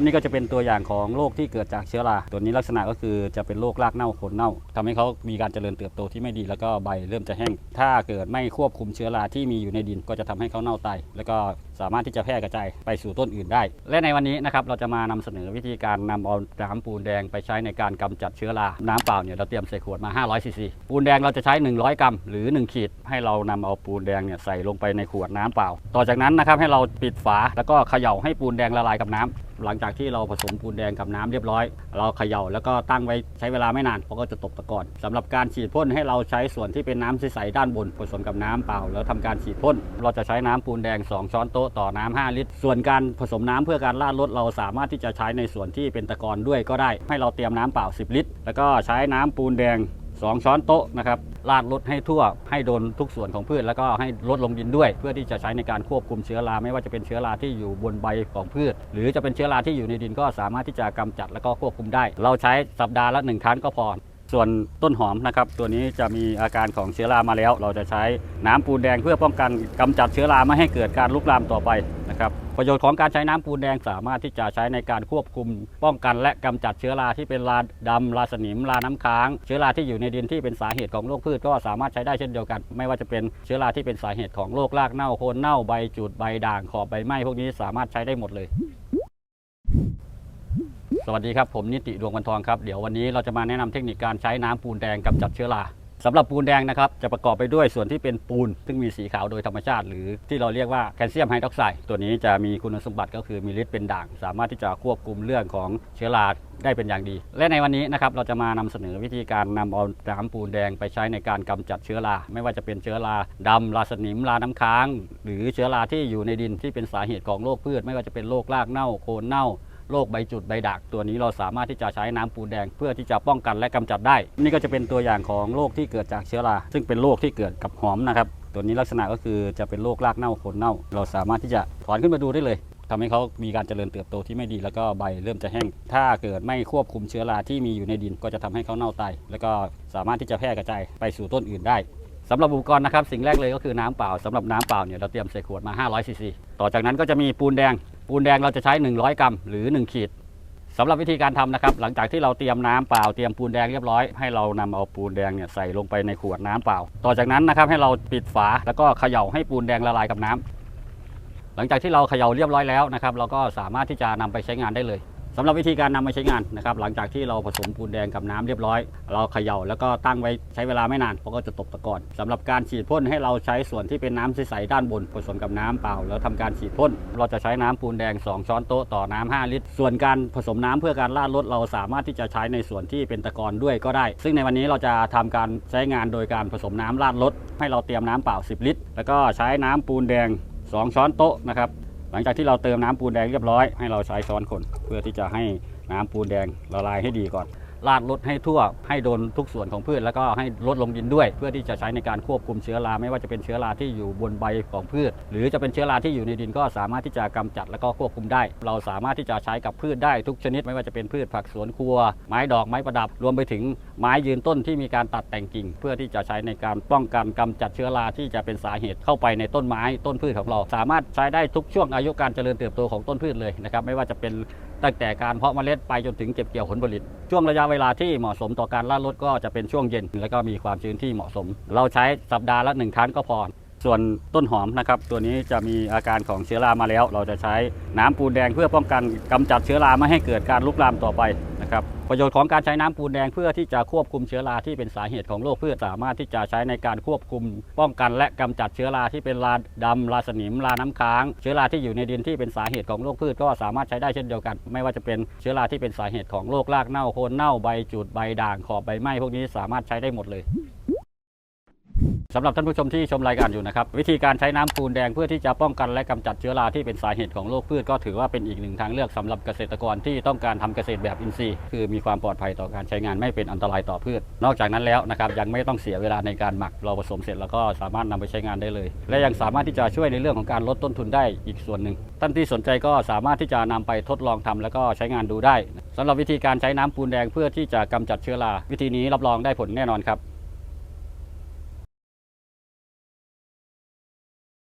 นี่ก็จะเป็นตัวอย่างของโรคที่เกิดจากเชื้อรา ตัวนี้ลักษณะก็คือจะเป็นโรครากเน่าโคนเน่าทำให้เขามีการเจริญเติบโตที่ไม่ดีแล้วก็ใบเริ่มจะแห้ง ถ้าเกิดไม่ควบคุมเชื้อราที่มีอยู่ในดินก็จะทำให้เขาเน่าตายแล้วก็สามารถที่จะแพร่กระจายไปสู่ต้นอื่นได้ และในวันนี้นะครับเราจะมานำเสนอวิธีการนำเอาน้ำปูนแดงไปใช้ในการกำจัดเชื้อรา น้ำเปล่าเนี่ยเราเตรียมใส่ขวดมา500ซีซีปูนแดงเราจะใช้ 100 กรัม หรือ 1 ขีด ให้เรานำเอาปูนแดงเนี่ยใส่ลงไปในขวดน้ำเปล่า ต่อจากนั้นนะครับให้เราปิดฝาแล้วก็เขย่าให้ปูนแดงละลายกับน้ำ หลังจากที่เราผสมปูนแดงกับน้ำเรียบร้อย เราเขย่าแล้วก็ตั้งไว้ใช้เวลาไม่นานเพราะก็จะตกตะกอนสำหรับการฉีดพ่นให้เราใช้ส่วนที่เป็นน้ำใสๆด้านบนผสมกับน้ำเปล่า แล้วทำการฉีดพ่นเราจะใช้น้ำปูนแดง 2 ช้อนโต๊ะต่อน้ำ5ลิตร ส่วนการผสมน้ำเพื่อการราดรถเราสามารถที่จะใช้ในส่วนที่เป็นตะกอนด้วยก็ได้ ให้เราเตรียมน้ำเปล่า 10 ลิตร แล้วก็ใช้น้ำปูนแดง 2 ช้อนโต๊ะนะครับราดรดให้ทั่วให้โดนทุกส่วนของพืช แล้วก็ให้ลดลงดินด้วย เพื่อที่จะใช้ในการควบคุมเชื้อราไม่ว่าจะเป็นเชื้อราที่อยู่บนใบของพืช หรือจะเป็นเชื้อราที่อยู่ในดินก็สามารถที่จะกำจัดแล้วก็ควบคุมได้ เราใช้สัปดาห์ละหนึ่งครั้งก็พอส่วนต้นหอมนะครับตัวนี้จะมีอาการของเชื้อรามาแล้ว เราจะใช้น้ำปูนแดงเพื่อป้องกันกำจัดเชื้อราไม่ให้เกิดการลุกลามต่อไป ประโยชน์ของการใช้น้ำปูนแดงสามารถที่จะใช้ในการควบคุม ป้องกันและกำจัดเชื้อราที่เป็นราดำราสนิมราน้ำค้าง เชื้อราที่อยู่ในดินที่เป็นสาเหตุของโรคพืชก็สามารถใช้ได้เช่นเดียวกัน ไม่ว่าจะเป็นเชื้อราที่เป็นสาเหตุของโรครากเน่าโคนเน่าใบจุดใบด่างขอบใบไหม้พวกนี้สามารถใช้ได้หมดเลยสวัสดีครับ ผมนิติดวงวันทองครับ เดี๋ยววันนี้เราจะมาแนะนำเทคนิคการใช้น้ำปูนแดงกำจัดเชื้อรา สำหรับปูนแดงนะครับจะประกอบไปด้วยส่วนที่เป็นปูน ซึ่งมีสีขาวโดยธรรมชาติ หรือที่เราเรียกว่าแคลเซียมไฮดรอกไซด์ตัวนี้จะมีคุณสมบัติก็คือมีฤทธิ์เป็นด่าง สามารถที่จะควบคุมเรื่องของเชื้อราได้เป็นอย่างดี และในวันนี้นะครับเราจะมานำเสนอวิธีการนำเอาน้ำปูนแดงไปใช้ในการกำจัดเชื้อรา ไม่ว่าจะเป็นเชื้อราดำราสนิมราน้ำค้าง หรือเชื้อราที่อยู่ในดินที่เป็นสาเหตุของโรคพืช ไม่ว่าจะเป็นโรครากเน่าโคนเน่า โรคใบจุดใบด่างตัวนี้เราสามารถที่จะใช้น้ำปูนแดงเพื่อที่จะป้องกันและกำจัดได้ นี่ก็จะเป็นตัวอย่างของโรคที่เกิดจากเชื้อราซึ่งเป็นโรคที่เกิดกับหอมนะครับ ตัวนี้ลักษณะก็คือจะเป็นโรครากเน่าโคนเน่า เราสามารถที่จะถอนขึ้นมาดูได้เลยทำให้เขามีการเจริญเติบโตที่ไม่ดี แล้วก็ใบเริ่มจะแห้ง ถ้าเกิดไม่ควบคุมเชื้อราที่มีอยู่ในดิน ก็จะทำให้เขาเน่าตายแล้วก็สามารถที่จะแพร่กระจายไปสู่ต้นอื่นได้สำหรับอุปกรณ์นะครับสิ่งแรกเลยก็คือน้ำเปล่าสำหรับน้ำเปล่าเนี่ยเราเตรียมใส่ขวดมา500ซีซีต่อจากนั้นก็จะมีปูนแดง ปูนแดงเราจะใช้ 100 กรัมหรือ 1 ขีดสำหรับวิธีการทำนะครับ หลังจากที่เราเตรียมน้ำเปล่าเตรียมปูนแดงเรียบร้อยให้เรานำเอาปูนแดงเนี่ยใส่ลงไปในขวดน้ำเปล่า ต่อจากนั้นนะครับให้เราปิดฝาแล้วก็เขย่าให้ปูนแดงละลายกับน้ำหลังจากที่เราเขย่าเรียบร้อยแล้วนะครับ เราก็สามารถที่จะนำไปใช้งานได้เลย สำหรับวิธีการนำไปใช้งานนะครับหลังจากที่เราผสมปูนแดงกับน้ำเรียบร้อย เราเขย่าแล้วก็ตั้งไว้ใช้เวลาไม่นานเพราะก็จะตกตะกอนสำหรับการฉีดพ่นให้เราใช้ส่วนที่เป็นน้ำใสๆด้านบน ผสมกับน้ำเปล่า แล้วทำการฉีดพ่นเราจะใช้น้ำปูนแดง 2 ช้อนโต๊ะต่อน้ำ5ลิตร ส่วนการผสมน้ำเพื่อการราดรถเราสามารถที่จะใช้ในส่วนที่เป็นตะกอนด้วยก็ได้ ซึ่งในวันนี้เราจะทำการใช้งานโดยการผสมน้ำราดรถให้เราเตรียมน้ำเปล่า 10 ลิตร แล้วก็ใช้น้ำปูนแดง 2 ช้อนโต๊ะนะครับ หลังจากที่เราเติมน้ำปูนแดงเรียบร้อยให้เราใช้ช้อนคนเพื่อที่จะให้น้ำปูนแดงละลายให้ดีก่อน ราดรดให้ทั่วให้โดนทุกส่วนของพืช แล้วก็ให้ลดลงดินด้วย เพื่อที่จะใช้ในการควบคุมเชื้อราไม่ว่าจะเป็นเชื้อราที่อยู่บนใบของพืช หรือจะเป็นเชื้อราที่อยู่ในดินก็สามารถที่จะกำจัดแล้วก็ควบคุมได้ เราสามารถที่จะใช้กับพืชได้ทุกชนิด ไม่ว่าจะเป็นพืชผักสวนครัว ไม้ดอกไม้ประดับ รวมไปถึงไม้ยืนต้นที่มีการตัดแต่งกิ่ง เพื่อที่จะใช้ในการป้องกันกำจัดเชื้อราที่จะเป็นสาเหตุเข้าไปในต้นไม้ต้นพืชของเรา สามารถใช้ได้ทุกช่วงอายุการเจริญเติบโตของต้นพืชเลยนะครับไม่ว่าจะเป็น ตั้งแต่การเพาะเมล็ดไปจนถึงเก็บเกี่ยวผลผลิต ช่วงระยะเวลาที่เหมาะสมต่อการล่ารดก็จะเป็นช่วงเย็น และก็มีความชื้นที่เหมาะสม เราใช้สัปดาห์ละหนึ่งครั้งก็พอ ส่วนต้นหอมนะครับ ตัวนี้จะมีอาการของเชื้อรามาแล้ว เราจะใช้น้ำปูนแดงเพื่อป้องกันกำจัดเชื้อราไม่ให้เกิดการลุกลามต่อไปนะครับประโยชน์ของการใช้น้ำปูนแดงเพื่อที่จะควบคุมเชื้อราที่เป็นสาเหตุของโรคพืชสามารถที่จะใช้ในการควบคุม ป้องกันและกำจัดเชื้อราที่เป็นราดำราสนิมราน้ำค้าง เชื้อราที่อยู่ในดินที่เป็นสาเหตุของโรคพืชก็สามารถใช้ได้เช่นเดียวกัน ไม่ว่าจะเป็นเชื้อราที่เป็นสาเหตุของโรครากเน่าโคนเน่าใบจุดใบด่างขอบใบไหม้พวกนี้สามารถใช้ได้หมดเลย สำหรับท่านผู้ชมที่ชมรายการอยู่นะครับ วิธีการใช้น้ำปูนแดงเพื่อที่จะป้องกันและกำจัดเชื้อราที่เป็นสาเหตุของโรคพืชก็ถือว่าเป็นอีกหนึ่งทางเลือกสำหรับเกษตรกรที่ต้องการทำเกษตรแบบอินทรีย์ คือมีความปลอดภัยต่อการใช้งานไม่เป็นอันตรายต่อพืช นอกจากนั้นแล้วนะครับยังไม่ต้องเสียเวลาในการหมักเราผสมเสร็จแล้วก็สามารถนำไปใช้งานได้เลย และยังสามารถที่จะช่วยในเรื่องของการลดต้นทุนได้อีกส่วนหนึ่งท่านที่สนใจก็สามารถที่จะนำไปทดลองทำแล้วก็ใช้งานดูได้สำหรับวิธีการใช้น้ำปูนแดงเพื่อที่จะกำจัดเชื้อราวิธีนี้รับรองได้ผลแน่นอนครับ